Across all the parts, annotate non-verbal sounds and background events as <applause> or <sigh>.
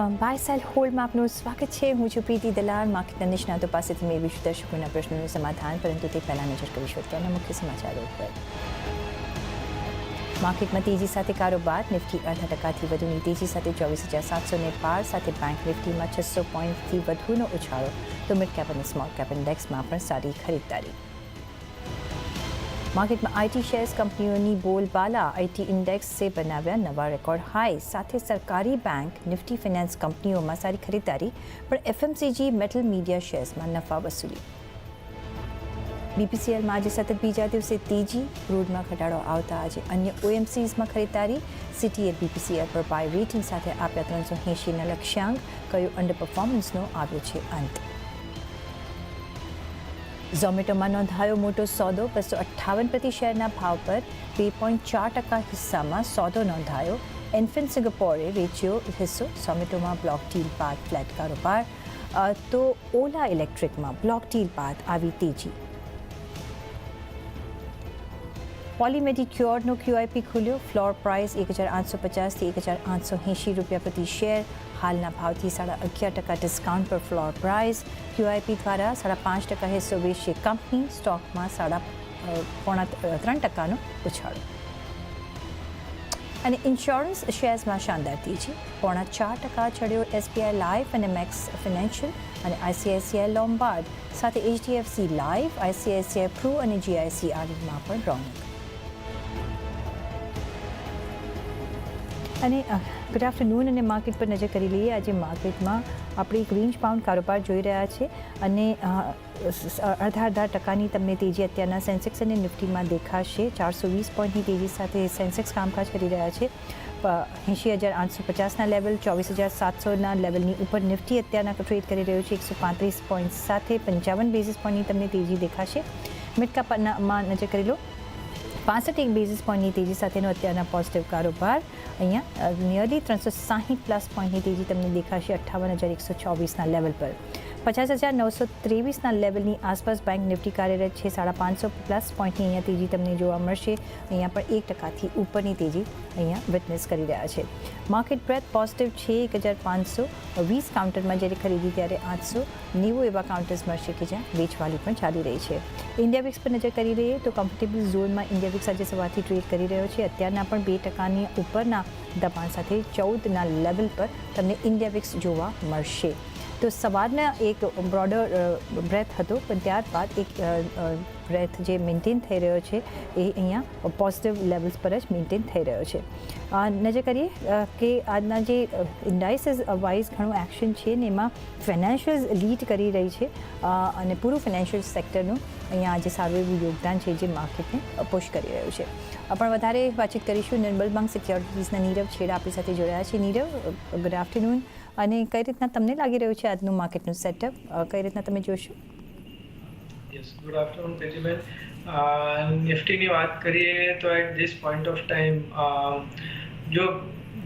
By cell હોલ્ડમાં આપનું સ્વાગત છે હું છું પ્રીતિ દલાલ માર્કેટના નિષ્ણાતો પાસેથી મેળવીશું દર્શકોના પ્રશ્નોનું સમાધાન પરંતુ તે પહેલાં નજર કરીશું અત્યારના મુખ્ય સમાચારો ઉપર માર્કેટમાં તેજી સાથે કારોબાર નિફ્ટી અડધા ટકાથી વધુની તેજી સાથે ચોવીસ હજાર સાતસો ને બાર સાથે બેંક નિફ્ટીમાં છસો પોઈન્ટથી વધુનો ઉછાળો તો મિડ કેપ અને સ્મોલ કેપ ઇન્ડેક્સમાં પણ સારી ખરીદદારી માર્કેટમાં આઈટી શેર્સ કંપનીઓની બોલબાલા આઈટી ઇન્ડેક્સે બનાવ્યા નવા રેકોર્ડ હાઈ સાથે સરકારી બેંક નિફ્ટી ફિનાન્સ કંપનીઓમાં સારી ખરીદારી પણ એફએમસીજી મેટલ મીડિયા શેર્સમાં નફા વસૂલી બીપીસીએલમાં આજે સતત બીજા દિવસે તેજી ક્રૂડમાં ઘટાડો આવતા આજે અન્ય ઓએમસીઝમાં ખરીદારી સિટીએ બીપીસીએલ પર બાય રેટિંગ સાથે આપ્યા ત્રણસો એંશીના લક્ષ્યાંક કયો અંડર પરફોર્મન્સનો આવ્યો છે અંત ઝોમેટોમાં નોંધાયો મોટો સોદો બસો અઠ્ઠાવન પ્રતિ શેરના ભાવ પર બે પોઈન્ટ ચાર ટકા હિસ્સામાં સોદો નોંધાયો. એન્ફિન સિંગાપોરે વેચ્યો હિસ્સો, ઝોમેટોમાં બ્લોક ડીલ બાદ ફ્લેટ કારોબાર. તો ઓલા ઇલેક્ટ્રિકમાં બ્લોક ડીલ બાદ આવી તેજી. પોલીમેડિક્યોરનો ક્યુઆઈપી ખુલ્યો. ફ્લોર પ્રાઇસ એક હજાર આઠસો પચાસથી એક હજાર આઠસો એંશી રૂપિયા પ્રતિ શેર. હાલના ભાવથી સાડા અગિયાર ટકા ડિસ્કાઉન્ટ પર ફ્લોર પ્રાઇસ ક્યુઆઈપી દ્વારા સાડા પાંચ ટકા હિસ્સો વેચી કંપની સ્ટોકમાં સાડા પોણા ત્રણ ટકાનો ઉછાળો. અને ઇન્સ્યોરન્સ શેર્સમાં શાનદાર તેજી. પોણા ચાર ટકા ચડ્યો એસબીઆઈ લાઈફ અને મેક્સ ફિનાન્શિયલ અને આઈસીઆઈસીઆઈ લોમ્બાર્ડ સાથે એચડીએફસી લાઈફ આઈસીઆઈસીઆઈ પ્રો અને જીઆઈસીઆરમાં પણ રોનક અને ગુડ આફ્ટરનૂન અને માર્કેટ પર નજર કરી લઈએ. આજે માર્કેટમાં આપણે એક રેન્જ પાઉન્ડ કારોબાર જોઈ રહ્યા છે અને અડધા અડધા ટકાની તમને તેજી અત્યારના સેન્સેક્સ અને નિફ્ટીમાં દેખાશે. ચારસો વીસ પોઈન્ટની તેજી સાથે સેન્સેક્સ કામકાજ કરી રહ્યા છે. એંશી હજાર આઠસો પચાસના લેવલ ચોવીસ હજાર સાતસોના લેવલની ઉપર નિફ્ટી અત્યારના ટ્રેડ કરી રહ્યું છે. એકસો પાંત્રીસ પોઈન્ટ સાથે પંચાવન બેઝિસ પોઈન્ટની તમને તેજી દેખાશે. મિડકાપમાં નજર કરી લો. પાસઠ એક બેઝિસ પોઈન્ટની તેજી સાથેનો અત્યારના પોઝિટિવ કારોબાર. અહીંયા નિયરલી ત્રણસો સાહીઠ પ્લસ પોઈન્ટની તેજી તમને દેખાશે અઠ્ઠાવન હજાર એકસો ચોવીસના લેવલ પર. પચાસ હજાર નવસો ત્રેવીસના લેવલની આસપાસ બેંક નિફ્ટી કાર્યરત છે. સાડા પાંચસો પ્લસ પોઈન્ટની અહીંયા તેજી તમને જોવા મળશે. અહીંયા પણ એક ટકાથી ઉપરની તેજી અહીંયા વિટનેસ કરી રહ્યા છે. માર્કેટ બ્રેથ પોઝિટિવ છે. એક હજાર પાંચસો વીસ કાઉન્ટરમાં જ્યારે ખરીદી ત્યારે આઠસો નેવું એવા કાઉન્ટર્સ મળશે કે જ્યાં વેચવાલી પણ ચાલી રહી છે. ઇન્ડિયા વિક્સ પર નજર કરી રહીએ તો કમ્ફર્ટેબલ ઝોનમાં ઇન્ડિયા વિક્સ આજે સવારથી ટ્રેડ કરી રહ્યો છે. અત્યારના પણ બે ટકાની ઉપરના દબાણ સાથે ચૌદના લેવલ પર તમને ઇન્ડિયા વિક્સ જોવા મળશે. તો સવારના એક બ્રોડર બ્રેથ હતો, પણ ત્યારબાદ એક બ્રેથ જે મેન્ટેન થઈ રહ્યો છે, એ અહીંયા પોઝિટિવ લેવલ્સ પર જ મેન્ટેન થઈ રહ્યો છે. નજર કરીએ કે આજના જે ઇન્ડાઇસીસ વાઇઝ ઘણું એક્શન છે ને એમાં ફાઇનાન્શિયલ્સ લીડ કરી રહી છે અને પૂરું ફાઇનાન્શિયલ સેક્ટરનું અહીંયા આજે સારું એવું યોગદાન છે જે માર્કેટને પુશ કરી રહ્યું છે. પણ વધારે વાતચીત કરીશું નિર્મલ બેંક સિક્યોરિટીઝના નીરવ છેડા આપણી સાથે જોડાયા છે. Nirav good afternoon. અને કઈ રીતના તમને લાગી રહ્યું છે આજનું માર્કેટનું સેટઅપ કઈ રીતના તમે જોશો? યસ ગુડ આફ્ટરનૂન તેજીબેન નિફ્ટીની વાત કરીએ તો at this point of time જો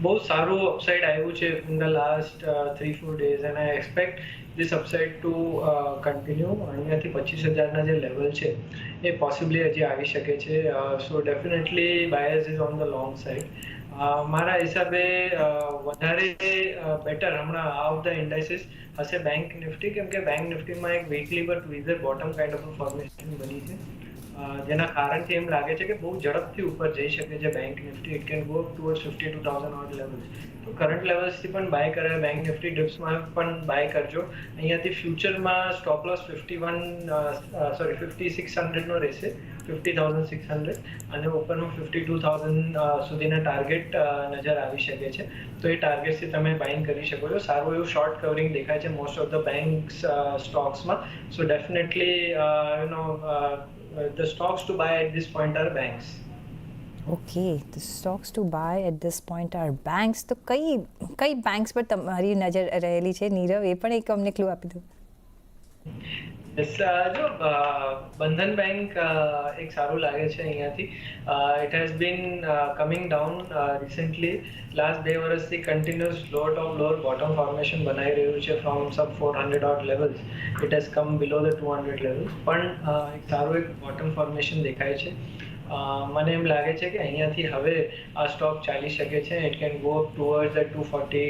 બહુ સારું અપસાઇડ આવ્યું છે in the last three four days and I expect this upside to continue અહીંયાથી પચીસ હજારના જે લેવલ છે એ પોસિબલી હજી આવી શકે છે. So definitely bias is on the long side મારા હિસાબે વધારે બેટર હમણાં આઉટ ધ ઇન્ડાઇસીસ હશે બેંક નિફ્ટી કેમ કે બેંક નિફ્ટીમાં એક વીકલી પર tweezer bottom kind of formation બની છે. જેના કારણથી એમ લાગે છે કે બહુ ઝડપથી ઉપર જઈ શકે છે bank Nifty it can go toward fifty two thousand or levels તો કરંટ લેવલ્સથી પણ બાય કરાય બેંક નિફ્ટી ડિપ્સમાં પણ બાય કરજો. અહીંયાથી ફ્યુચરમાં stop loss fifty one sorry fifty six હંડ્રેડનો રહેશે ફિફ્ટી થાઉઝન્ડ સિક્સ હંડ્રેડ અને ઉપરનું ફિફ્ટી ટુ થાઉઝન્ડ સુધીના ટાર્ગેટ નજર આવી શકે છે. તો એ ટાર્ગેટથી તમે બાઇંગ કરી શકો છો. સારું એવું શોર્ટ કવરિંગ દેખાય છે most of the banks સ્ટોક્સમાં so definitely you know the stocks to buy at this point are banks. Okay the stocks to buy at this point are banks તો કઈ કઈ બેંક્સ પર તમારી નજર રહેલી છે નીરવ એ પણ એક અમને ક્લુ આપી દો જો બંધન બેંક એક સારું લાગે છે અહીંયાથી. It has been coming down recently last બે વર્ષથી continuous lower top lower bottom formation બનાવી રહ્યું છે from sub four hundred odd levels it has come below the two hundred levels પણ એક સારું એક બોટમ ફોર્મેશન દેખાય છે. મને એમ લાગે છે કે અહીંયાથી હવે આ સ્ટોક ચાલી શકે છે. It can go toward the two forty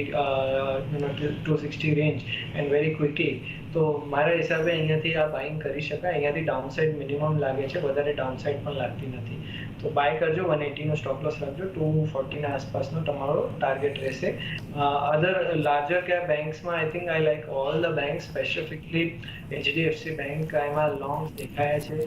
to sixty range and very quickly તો મારા હિસાબે અહીંયાથી આ બાઇંગ કરી શકાય. અહીંયાથી ડાઉનસાઇડ મિનિમમ લાગે છે. વધારે ડાઉનસાઇડ પણ લાગતી નથી. તો બાય કરજો વન એટીનો સ્ટોપ લોસ રાખજો. ટુ ફોર્ટીના આસપાસનો તમારો ટાર્ગેટ રહેશે. અધર લાર્જર કે બેંક્સમાં I think I like all the bank specifically HDFC bank એમાં લોંગ્સ દેખાય છે.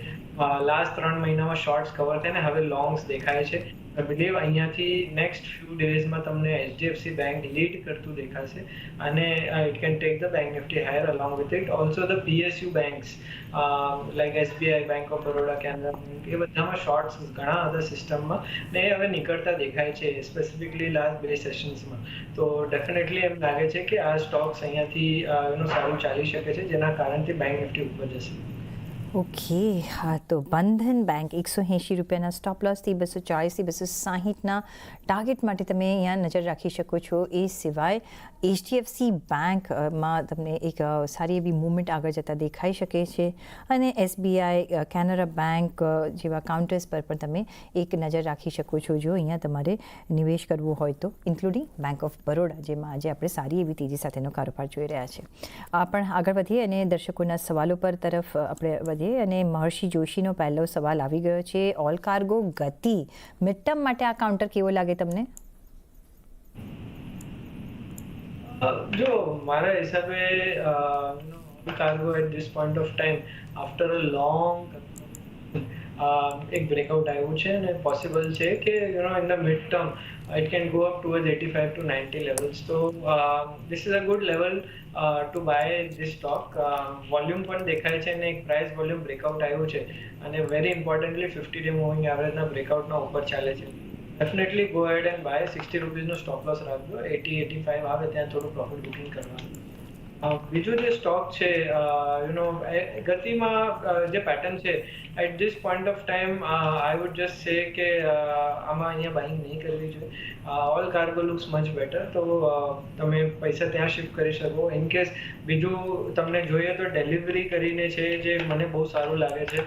લાસ્ટ ત્રણ મહિનામાં શોર્ટ્સ કવર થઈને હવે લોંગ્સ દેખાય છે. આઈ બિલીવ અહીંયાથી નેક્સ્ટ ફ્યુ ડેઝમાં તમને એચડીએફસી બેંક લીડ કરતું દેખાશે અને it can take the bank Nifty higher along with it also the PSU banks like SBI bank of Baroda Canara bank એ બધામાં શોર્ટ્સ ઘણા હતા સિસ્ટમમાં ને એ હવે નીકળતા દેખાય છે સ્પેસિફિકલી લાસ્ટ બે સેશન્સમાં તો ડેફિનેટલી એમ લાગે છે કે આ સ્ટોક્સ અહીંયાથી એનું સારું ચાલી શકે છે, જેના કારણથી બેંક નિફ્ટી ઉપર જશે. ઓકે હા તો બંધન બેંક એકસો એંશી રૂપિયાના સ્ટોપ લોસથી બસો ચાળીસથી બસો સાહીઠના ટાર્ગેટ માટે તમે અહીંયા નજર રાખી શકો છો એ સિવાય એચડીએફસી બેંકમાં તમને એક સારી એવી મૂવમેન્ટ આગળ જતાં દેખાઈ શકે છે અને એસબીઆઈ કેનરા બેંક જેવા કાઉન્ટર્સ પર પણ તમે એક નજર રાખી શકો છો જો અહીંયા તમારે નિવેશ કરવો હોય તો ઇન્ક્લુડિંગ બેંક ઓફ બરોડા જેમાં આજે આપણે સારી એવી તેજી સાથેનો કારોબાર જોઈ રહ્યા છે પણ આગળ વધીએ અને દર્શકોના સવાલો પર તરફ આપણે વધીએ અને મહર્ષિ જોશીનો પહેલો સવાલ આવી ગયો છે. ઓલ કાર્ગો ગતિ મિડટર્મ માટે આ કાઉન્ટર કેવો લાગે તમને? જો, મારા હિસાબે cargo at this point of time after a long એક બ્રેકઆઉટ આવ્યું છે અને પોસિબલ છે કે you know in the mid it up go up toward eighty levels. Two ninety this તો this is a good level to buy stock. Stock volume પણ દેખાય છે અને એક પ્રાઇસ વોલ્યુમ બ્રેકઆઉટ આવ્યું છે અને very importantly fifty day moving એવરેજના બ્રેકઆઉટના ઉપર ચાલે છે definitely go head and buy sixty રૂપીઝનો stop loss રાખજો એટી એટી ફાઈવ આવે ત્યાં થોડું પ્રોફિટ બુકિંગ કરવાનું બીજું જે સ્ટોક છે યુ નો ગતિમાં જે પેટર્ન છે at this point of time I would just say કે આમાં અહીંયા બાઇંગ નહીં કરવી જોઈએ. All cargo looks much better તો તમે પૈસા ત્યાં શિફ્ટ કરી શકો. ઇન કેસ બીજું તમને જોઈએ તો ડિલિવરી કરીને છે, જે મને બહુ સારું લાગે છે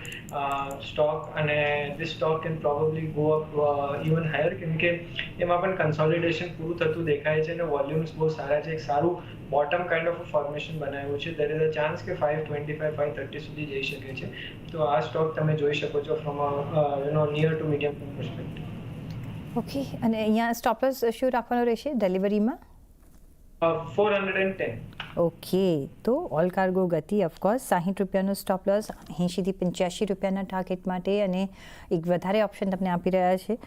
સ્ટોક અને this stock can probably go up even higher કેમ કે એમાં પણ કન્સોલિડેશન પૂરું થતું દેખાય છે અને વોલ્યુમ્સ બહુ સારા છે. એક સારું બોટમ કાઇન્ડ ઓફ ફોર્મેશન બનાવ્યું છે. દેર ઇઝ અ ચાન્સ કે five twenty five five thirty સુધી જઈ શકે છે. તો આ સ્ટોક તમે જોઈ શકો છો from you know near to medium perspective okay અને અહીંયા સ્ટોપ લોસ શું રાખવાનો રહેશે? ડિલિવરીમાં four hundred and ten okay તો all cargo Gati of course સાહીઠ રૂપિયાનો સ્ટોપ લોસ એંશીથી પંચ્યાસી રૂપિયાના ટાર્ગેટ માટે અને એક વધારે ઓપ્શન તમને આપી રહ્યા છે.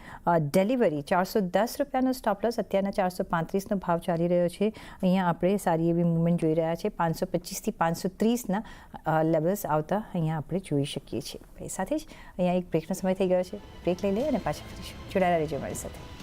ડિલિવરી ચારસો દસ રૂપિયાનો સ્ટોપ લોસ અત્યારના ચારસો પાંત્રીસનો ભાવ ચાલી રહ્યો છે. અહીંયા આપણે સારી એવી મુવમેન્ટ જોઈ રહ્યા છે. પાંચસો પચીસથી પાંચસો ત્રીસના લેવલ્સ આવતા અહીંયા આપણે જોઈ શકીએ છીએ. સાથે જ અહીંયા એક બ્રેકનો સમય થઈ ગયો છે. બ્રેક લઈ લઈએ અને પાછા ફરીશું. જોડાયેલા રહેજો મારી સાથે.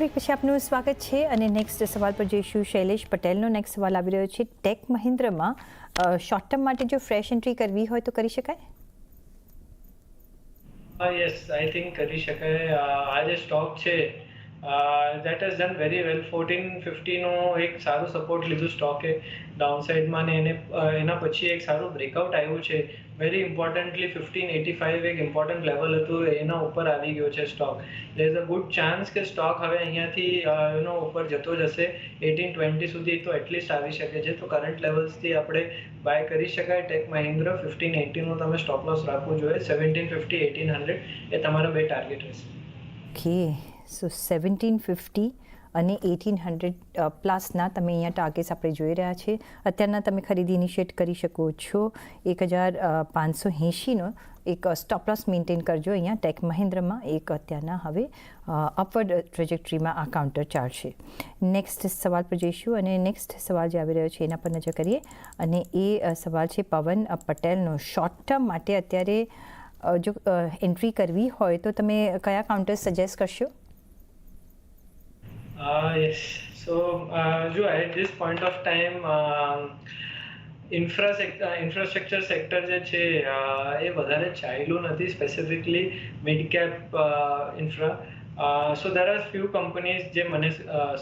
બ્રેક પછી આપનું સ્વાગત છે અને નેક્સ્ટ સવાલ પર જઈશું શૈલેષ પટેલનો. નેક્સ્ટ સવાલ આવી રહ્યો છે ટેક મહિન્દ્રમાં શોર્ટ ટર્મ માટે જો ફ્રેશ એન્ટ્રી કરવી હોય તો કરી શકાય? યસ આઈ થિંક કરી શકાય. આ જે સ્ટોક છે that is done very well fourteen ફિફ્ટીનો એક સારું સપોર્ટ લીધું સ્ટોકે ડાઉન સાઇડમાં ને એને એના પછી એક સારું બ્રેકઆઉટ આવ્યું છે. Very importantly fifteen eighty five એક ઇમ્પોર્ટન્ટ લેવલ હતું. એના ઉપર આવી ગયો છે stock there is a good chance કે સ્ટોક હવે અહીંયાથી એનો ઉપર જતો જશે. એટીન ટ્વેન્ટી સુધી તો એટલીસ્ટ આવી શકે છે. તો કરંટ લેવલ્સથી આપણે બાય કરી શકાય. ટેક મહિન્દ્રા ફિફ્ટીન એટીનો તમે સ્ટોપ લોસ રાખવું જોઈએ. સેવન્ટીન ફિફ્ટી એટીન હંડ્રેડ એ તમારા બે ટાર્ગેટ રહેશે. ઓકે સો સેવન્ટીન ફિફ્ટી અને એટીન હંડ્રેડ પ્લસના તમે અહીંયા ટાર્ગેટ્સ આપણે જોઈ રહ્યા છે અત્યારના તમે ખરીદી ઇનિશિએટ કરી શકો છો એક હજાર પાંચસો એંશીનો. એક સ્ટોપલોસ મેન્ટેન કરજો અહીંયા. ટેક મહિન્દ્રમાં એક અત્યારના હવે અપવર્ડ ટ્રેજેક્ટરીમાં આ કાઉન્ટર ચાલશે. નેક્સ્ટ સવાલ પર જઈશું અને નેક્સ્ટ સવાલ જે આવી રહ્યો છે એના પર નજર કરીએ. અને એ સવાલ છે પવન પટેલનો. શોર્ટ ટર્મ માટે અત્યારે જો એન્ટ્રી કરવી હોય તો તમે કયા કાઉન્ટર સજેસ્ટ કરશો? Yes. So, uh, જો at this point of time, infrastructure infrastructure sector જે છે એ વધારે ચાલ્યું નથી specifically mid cap infra so there are few companies જે મને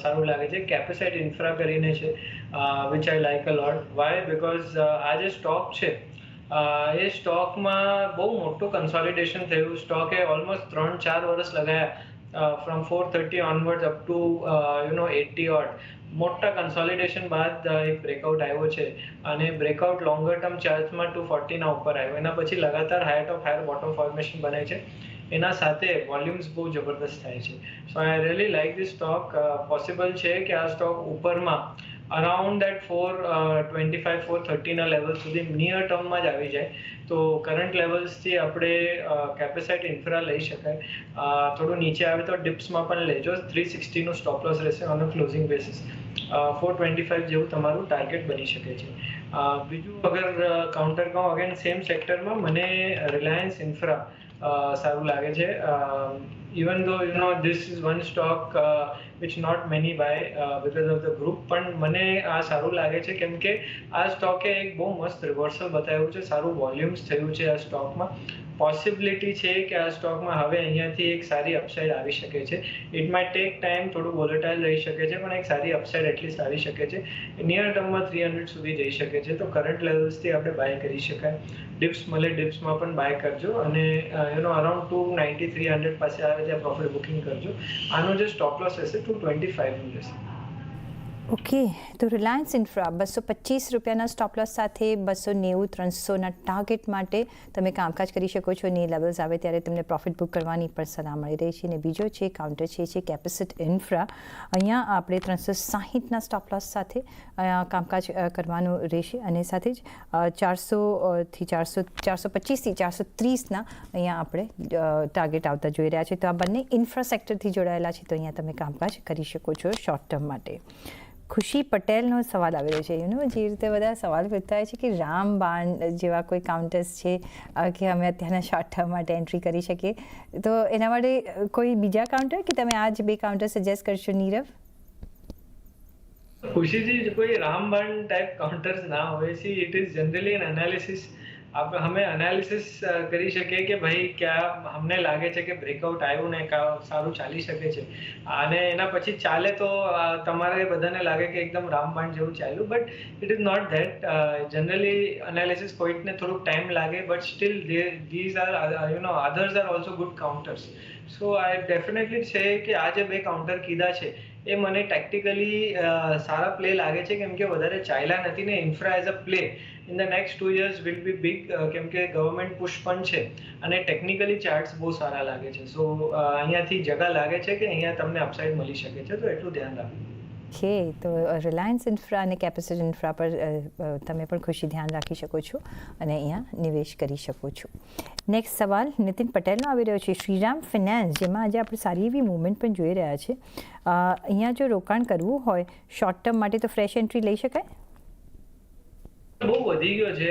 સારું લાગે છે. કેપેસાઇટ ઇન્ફ્રા કરીને છે which I like a lot why because આ જે સ્ટોક છે એ સ્ટોકમાં બહુ મોટું કન્સોલિડેશન થયું. સ્ટોકે ઓલમોસ્ટ ત્રણ ચાર વર્ષ લગાયા. From four thirty onward up to you know eighty odd મોટા કન્સોલિડેશન બાદ એક બ્રેકઆઉટ આવ્યો છે. અને બ્રેકઆઉટ લોંગર ટર્મ ચાર્જમાં ટુ ફોર્ટીના ઉપર આવ્યો. એના પછી લગાતાર higher of higher bottom formation બને છે. એના સાથે વોલ્યુમ્સ બહુ જબરદસ્ત થાય છે. So I really like this stock possible છે કે આ stock ઉપરમાં around that four twenty five four થર્ટીના level સુધી નિયર ટર્મમાં જ આવી જાય. તો કરંટ લેવલ્સથી આપણે કેપેસાઇટ ઇન્ફ્રા લઈ શકાય. થોડું નીચે આવે તો ડિપ્સમાં પણ લેજો. થ્રી સિક્સટીનું સ્ટોપ લોસ રહેશે on a closing basis four twenty five જેવું તમારું ટાર્ગેટ બની શકે છે. બીજું અગર કાઉન્ટર કહું અગેન સેમ સેક્ટરમાં મને રિલાયન્સ ઇન્ફ્રા સારું લાગે છે. Even know you know one stock one stock not not many buy because of the group પણ મને આ સારું લાગે છે, કેમ કે આ સ્ટોકે એક બહુ મસ્ત રિવર્સલ બતાવ્યું છે, સારું વોલ્યુમ્સ થયું છે આ સ્ટોકમાં પોસિબિલિટી છે કે આ સ્ટોકમાં હવે અહીંયાથી એક સારી અપસાઇડ આવી શકે છે. ઇટ માય ટેક ટાઈમ થોડું વોલેટાઇલ રહી શકે છે, પણ એક સારી અપસાઇડ એટલીસ્ટ આવી શકે છે. નિયર ટર્મમાં થ્રી હંડ્રેડ સુધી જઈ શકે છે. તો કરંટ લેવલ્સથી આપણે બાય કરી શકાય. ડિપ્સ મળે ડિપ્સમાં પણ બાય કરજો અને એનો around two ninety three hundred પાસે આવે ત્યાં પ્રોફિટ બુકિંગ કરજો. આનો જે સ્ટોપ લોસ હશે ટુ ટ્વેન્ટી ફાઇવનું રહેશે. ઓકે તો રિલાયન્સ ઇન્ફ્રા બસો પચીસ રૂપિયાના સ્ટોપ લોસ સાથે બસો નેવું, ત્રણસોના ટાર્ગેટ માટે તમે કામકાજ કરી શકો છો. ને લેવલ્સ આવે ત્યારે તમને પ્રોફિટ બુક કરવાની પણ સલાહ મળી રહી છે. અને બીજો છે કાઉન્ટર છે છે કેપેસિટ ઇન્ફ્રા અહીંયા આપણે ત્રણસો સાહીઠના સ્ટોપ લોસ સાથે કામકાજ કરવાનું રહેશે. અને સાથે જ ચારસોથી ચારસો ચારસો પચીસથી ચારસો ત્રીસના અહીંયા આપણે ટાર્ગેટ આવતા જોઈ રહ્યા છે. તો આ બંને ઇન્ફ્રા જોડાયેલા છે. તો અહીંયા તમે કામકાજ કરી શકો છો શોર્ટ ટર્મ માટે. ખુશી પટેલનો સવાલ આવી રહ્યો છે. યુનો જે રીતે બધા સવાલ પૂછતા હોય છે કે રામ બાણ જેવા કોઈ કાઉન્ટર્સ છે કે અમે અત્યારના શોર્ટ ટર્મ માટે એન્ટ્રી કરી શકીએ. તો એના માટે કોઈ બીજા કાઉન્ટર કે તમે આ જ બે કાઉન્ટર સજેસ્ટ કરશો, નીરવ? ખુશીજી કોઈ રામબાણ ટાઈપ કાઉન્ટર્સ ના હોય છે it is generally an analysis આપણે અમે એનાલિસિસ કરી શકીએ કે ભાઈ ક્યાં અમને લાગે છે કે બ્રેકઆઉટ આવ્યું ને સારું ચાલી શકે છે? અને એના પછી ચાલે તો તમારે બધાને લાગે કે એકદમ રામબાણ જેવું ચાલ્યું but it is not that generally analysis કોઈકને થોડુંક ટાઈમ લાગે but still these are you know others are also good counters so I definitely છે કે આ જે બે કાઉન્ટર કીધા છે, એ મને ટેક્ટિકલી સારા પ્લે લાગે છે, કેમ કે વધારે ચાલ્યા નથી ને infra as a play in the next two years will be big કેમ કે ગવર્મેન્ટ પુશ પણ છે અને ટેકનિકલી ચાર્ટ્સ બહુ સારા લાગે છે. સો અહીંયાથી જગા લાગે છે કે અહીંયા તમને અપસાઇડ મળી શકે છે, તો એટલું ધ્યાન રાખવું ઓકે, તો રિલાયન્સ ઇન્ફ્રા અને કેપેસિટી ઇન્ફ્રા પર તમે પણ ખુશી ધ્યાન રાખી શકો છો અને અહીંયા નિવેશ કરી શકો છો. નેક્સ્ટ સવાલ, નીતિન પટેલનો આવી રહ્યો છે. શ્રીરામ ફિનાન્સ જેમાં આજે આપણે સારી એવી મૂવમેન્ટ પણ જોઈ રહ્યા છે. અહીંયા જો રોકાણ કરવું હોય શોર્ટ ટર્મ માટે તો ફ્રેશ એન્ટ્રી લઈ શકાય? બહુ વધી ગયો છે.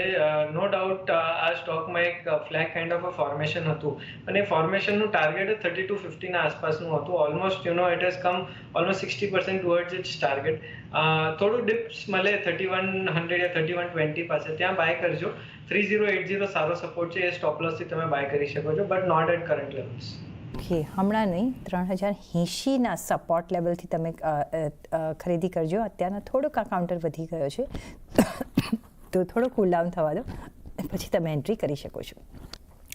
નો ડાઉટ આ સ્ટોકમાં એક flag kind of a formation હતું. અને ફોર્મેશનનું ટાર્ગેટ થર્ટી ટુ ફિફ્ટીના આસપાસનું હતું. Almost you know it has come almost sixty percent towards its target થોડું ડિપ્સ મળે થર્ટી વન હંડ્રેડ યા થર્ટી વન ટ્વેન્ટી પાસે. ત્યાં બાય કરજો. થ્રી ઝીરો એટ ઝીરો સારો સપોર્ટ છે. એ સ્ટોપ લોસથી તમે બાય કરી શકો છો but not at current levels okay, હમણાં નહીં, ત્રણ હજાર એંશીના સપોર્ટ લેવલથી તમે ખરીદી કરજો. અત્યારના થોડોક આ કાઉન્ટર વધી ગયો છે. તો થોડો કુલ ડાઉન થવા દો. પછી તમે એન્ટ્રી કરી શકો છો.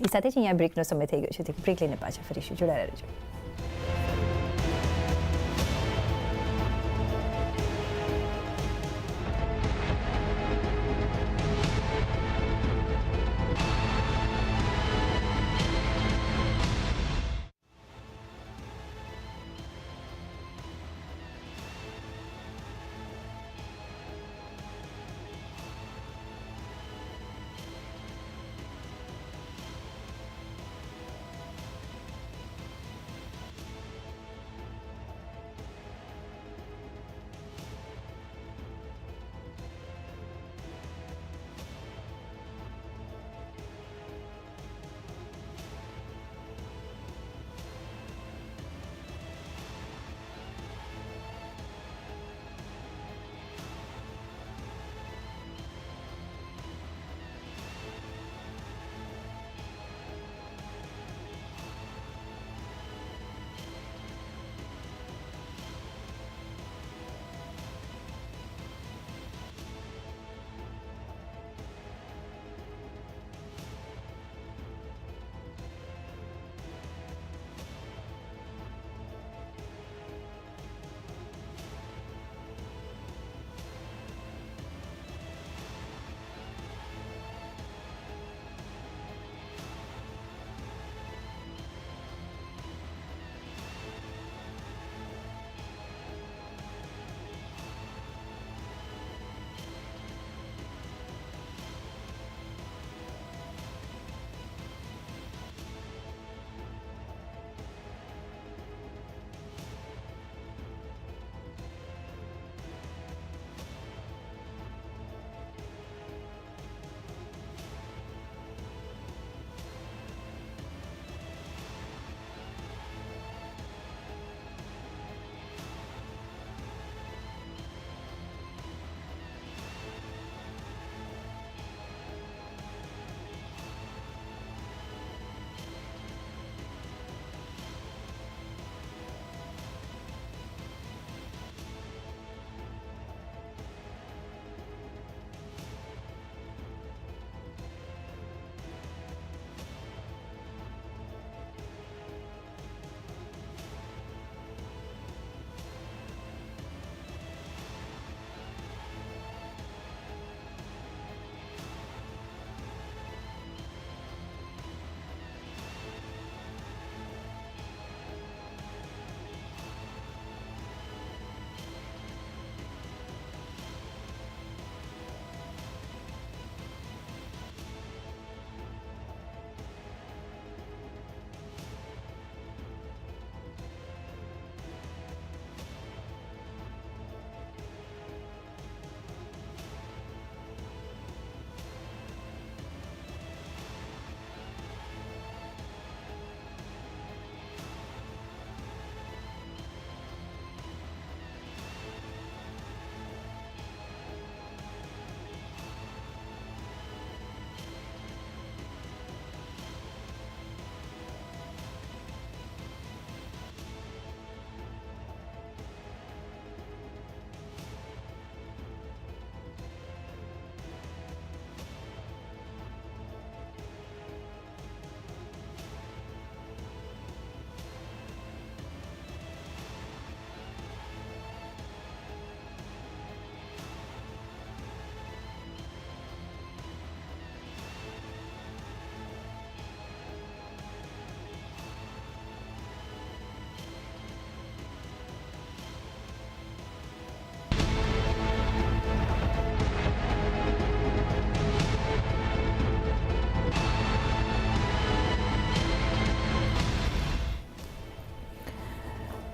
એ સાથે જ અહીંયા બ્રેકનો સમય થઈ ગયો છે. બ્રેક લઈને પાછા ફરીશું. જોડાયા રહેજો.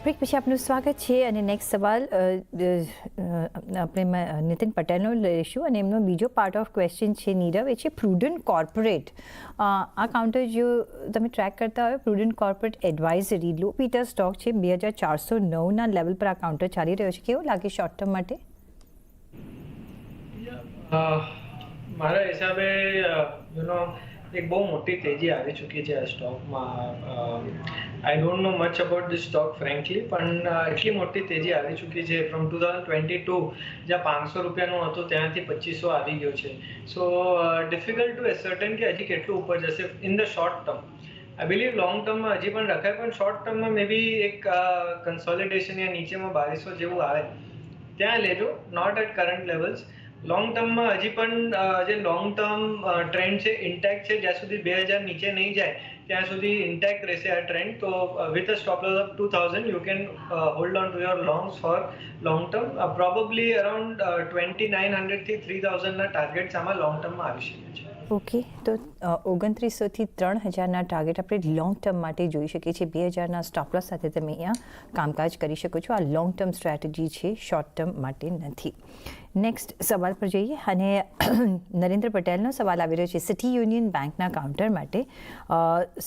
બ્રેક પછી આપનું સ્વાગત છે અને નેક્સ્ટ સવાલ આપણે નીતિન પટેલનો લઈશું અને એમનો બીજો પાર્ટ ઓફ ક્વેશ્ચન છે નીરવ, એ છે પ્રુડન્ટ કોર્પોરેટ આ કાઉન્ટર જો તમે ટ્રેક કરતા હોય પ્રુડન્ટ કોર્પોરેટ એડવાઇઝરી લો પીટર સ્ટોક છે બે હજાર ચારસો નવના લેવલ પર આ કાઉન્ટર ચાલી રહ્યો છે. કેવું લાગે શોર્ટ ટર્મ માટે? મારા હિસાબે યુ નો એક બહુ મોટી તેજી આવી ચૂકી છે આ સ્ટોકમાં. I don't know much about the stock frankly પણ એટલી મોટી તેજી આવી ચૂકી છે. From two thousand twenty two જ્યાં પાંચસો રૂપિયાનું હતું, ત્યાંથી પચીસો આવી ગયો છે. સો ડિફિકલ્ટ ટુ એસર્ટન કે હજી કેટલું ઉપર જશે in the short term I believe long ટર્મમાં હજી પણ રખાય, પણ શોર્ટ ટર્મમાં મે બી એક કન્સોલિડેશન યા નીચેમાં બાવીસો જેવું આવે. ત્યાં લેજો not at current levels long ટર્મમાં હજી પણ જે લોંગ ટર્મ ટ્રેન્ડ છે ઇન્ટેક્ટ છે, જ્યાં સુધી બે હજાર નીચે નહીં જાય, ત્યાં સુધી ઇન્ટેક્ટ રહેશે આ ટ્રેન્ડ તો with a stop loss of two thousand you can hold on to your longs for long term probably around twenty nine હંડ્રેડથી three થાઉઝન્ડના ટાર્ગેટ્સ આમાં લોંગ ટર્મમાં આવી શકે છે. ઓકે, તો ઓગણત્રીસોથી ત્રણ હજારના ટાર્ગેટ આપણે લોંગ ટર્મ માટે જોઈ શકીએ છીએ. બે હજારના સ્ટોપલોસ સાથે તમે અહીંયા કામકાજ કરી શકો છો. આ લોંગ ટર્મ સ્ટ્રેટેજી છે શોર્ટ ટર્મ માટે નથી. નેક્સ્ટ સવાલ પર જઈએ અને <clears throat> નરેન્દ્ર પટેલનો સવાલ આવી રહ્યો છે. સિટી યુનિયન બેંકના કાઉન્ટર માટે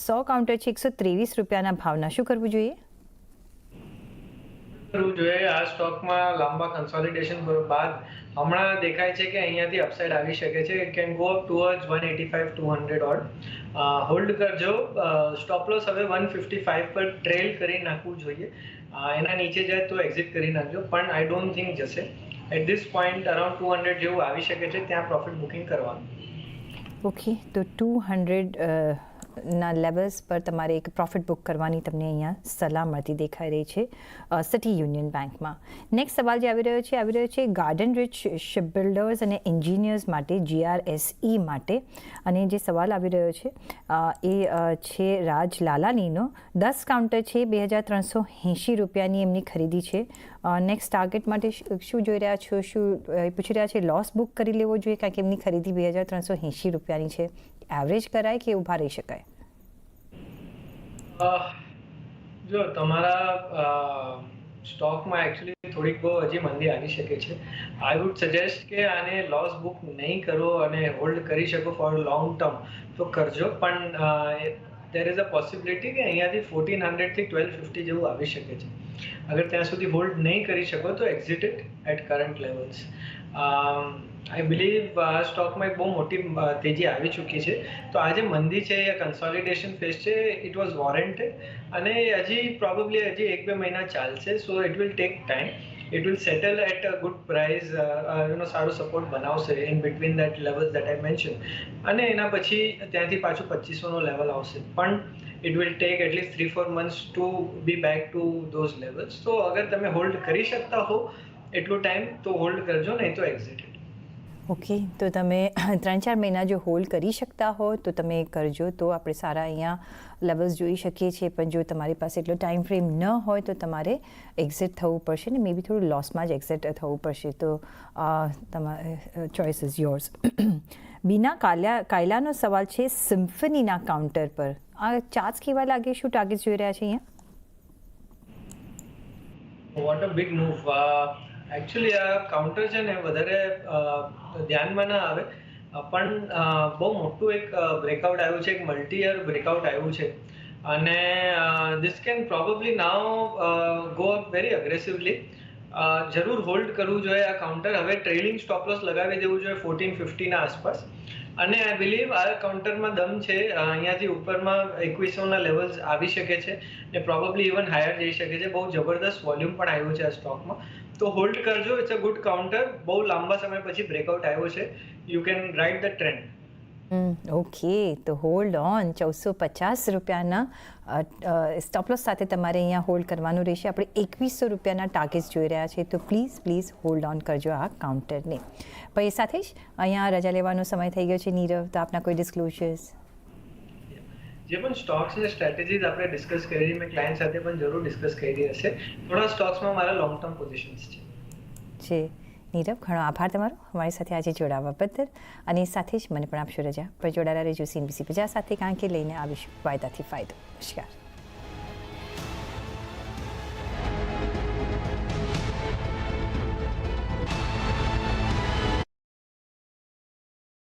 સો કાઉન્ટર છે, એકસો ત્રેવીસ રૂપિયાના ભાવના શું કરવું જોઈએ? કરવું જોઈએ. આ સ્ટોકમાં લાંબા કન્સોલિડેશન બાદ હમણાં દેખાય છે કે અહીંયાથી અપસાઇડ આવી શકે છે. Can go up towards one eighty five to hundred odd hold કરજો. સ્ટોપ લોસ હવે વન ફિફ્ટી ફાઇવ પર ટ્રેલ કરી નાખવું જોઈએ. એના નીચે જાય તો એક્ઝિટ કરી નાખજો. પણ આઈ ડોન્ટ થિંક જશે. At this point around two hundred જેવું આવી શકે છે. ત્યાં પ્રોફિટ બુકિંગ કરવાનું. ઓકે તો ટુ હંડ્રેડ ના લેવલ્સ પર તમારે એક પ્રોફિટ બુક કરવાની તમને અહીંયા સલાહ મળતી દેખાઈ રહી છે સિટી યુનિયન બેંકમાં નેક્સ્ટ સવાલ જે આવી રહ્યો છે, આવી રહ્યો છે ગાર્ડન રિચ શિપ બિલ્ડર્સ અને એન્જિનિયર્સ માટે જીઆરએસઈ માટે. અને જે સવાલ આવી રહ્યો છે એ છે રાજ લાલાનીનો. દસ કાઉન્ટર છે, બે હજાર ત્રણસો એંશી રૂપિયાની એમની ખરીદી છે. નેક્સ્ટ ટાર્ગેટ માટે શ- જોઈ રહ્યા છો? શું પૂછી રહ્યા છે લોસ બુક કરી લેવો જોઈએ? કારણ કે એમની ખરીદી બે હજાર ત્રણસો એંશી રૂપિયાની છે. એવરેજ કરાય કે ઊભા રહી શકાય? જો તમારા સ્ટોકમાં એકચ્યુઅલી થોડીક બહુ હજી મંદી આવી શકે છે. આઈ વુડ સજેસ્ટ કે આને લોસ બુક નહીં કરો અને હોલ્ડ કરી શકો ફોર લોંગ ટર્મ તો કરજો. પણ દેર ઇઝ અ પોસિબિલિટી કે અહીંયાથી ફોર્ટીન હંડ્રેડથી ટ્વેલ્વ ફિફ્ટી જેવું આવી શકે છે. અગર ત્યાં સુધી હોલ્ડ નહીં કરી શકો તો exit at current levels I believe સ્ટોકમાં એક બહુ મોટી તેજી આવી ચૂકી છે. તો આ જે મંદી છે, એ કન્સોલિડેશન ફેઝ છે ઇટ વોઝ વોરંટેડ અને હજી પ્રોબેબલી હજી એક બે મહિના ચાલશે so it will take time it will settle at a good price એનો સારો સપોર્ટ બનાવશે in between that levels that I mention અને એના પછી ત્યાંથી પાછું પચીસોનો લેવલ આવશે. પણ it will take at least three four months to be back to those levels તો અગર તમે હોલ્ડ કરી શકતા હો એટલો ટાઈમ તો હોલ્ડ કરજો, નહીં તો એક્ઝિટ ઓકે, તો તમે <clears throat> ત્રણ ચાર મહિના જો હોલ્ડ કરી શકતા હો તો તમે કરજો. તો આપણે સારા અહીંયા લેવલ્સ જોઈ શકીએ છીએ, પણ જો તમારી પાસે એટલો ટાઈમ ફ્રેમ ન હોય, તો તમારે એક્ઝિટ થવું પડશે ને મે બી થોડું લોસમાં જ એક્ઝિટ થવું પડશે. તો તમારે ચોઇસ ઇઝ યોર્સ બીના કાલ્યા, કાયલાનો સવાલ છે સિમ્ફનીના કાઉન્ટર પર. આ ચાર્જ કેવા લાગે? શું ટાર્ગેટ જોઈ રહ્યા છે અહીંયા? What a big move actually આ કાઉન્ટર છે ને વધારે ધ્યાનમાં ના આવે. પણ બહુ મોટું એક બ્રેકઆઉટ આવ્યું છે, એક મલ્ટી યર બ્રેકઆઉટ આવ્યું છે. અને this can probably now go up very aggressively જરૂર હોલ્ડ કરવું જોઈએ આ કાઉન્ટર હવે ટ્રેલિંગ સ્ટોપલોસ લગાવી દેવું જોઈએ ફોર્ટીન ફિફ્ટીના આસપાસ. અને આઈ બિલીવ આ કાઉન્ટરમાં દમ છે. અહીંયાથી ઉપરમાં એકવીસોના લેવલ્સ આવી શકે છે. ને પ્રોબેબલી ઇવન હાયર જઈ શકે છે. બહુ જબરદસ્ત વોલ્યુમ પણ આવ્યું છે આ સ્ટોકમાં તો હોલ્ડ કરજો ઇટ્સ અ ગુડ કાઉન્ટર બહુ લાંબા સમય પછી બ્રેકઆઉટ આવ્યો છે. You can ride the trend okay તો હોલ્ડ ઓન ચૌદસો પચાસ રૂપિયાના સ્ટોપલોસ સાથે તમારે અહીંયા હોલ્ડ કરવાનું રહેશે. આપણે એકવીસો રૂપિયાના ટાર્ગેટ્સ જોઈ રહ્યા છે તો પ્લીઝ પ્લીઝ હોલ્ડ ઓન કરજો આ કાઉન્ટરને પણ એ સાથે જ અહીંયા રજા લેવાનો સમય થઈ ગયો છે. નીરવ, તો આપના કોઈ ડિસ્ક્લોઝર્સ જે પણ સ્ટોક્સ અને સ્ટ્રેટેજીસ આપણે ડિસ્કસ કરી, મેં ક્લાયન્ટ સાથે પણ જરૂર ડિસ્કસ કરી હશે. થોડા સ્ટોક્સમાં મારા લોંગ ટર્મ પોઝિશન્સ છે. છે નીરવ, ઘણો આભાર તમારો. અમારી સાથે આજે જોડાવા બદલ. અને સાથે જ મને પણ આપશો રજા પર જોડાયેલા રહેજો. સીનબીસી પચાસ સાથે કારણ કે લઈને આવીશું. વાયદાથી ફાયદો. નમસ્કાર.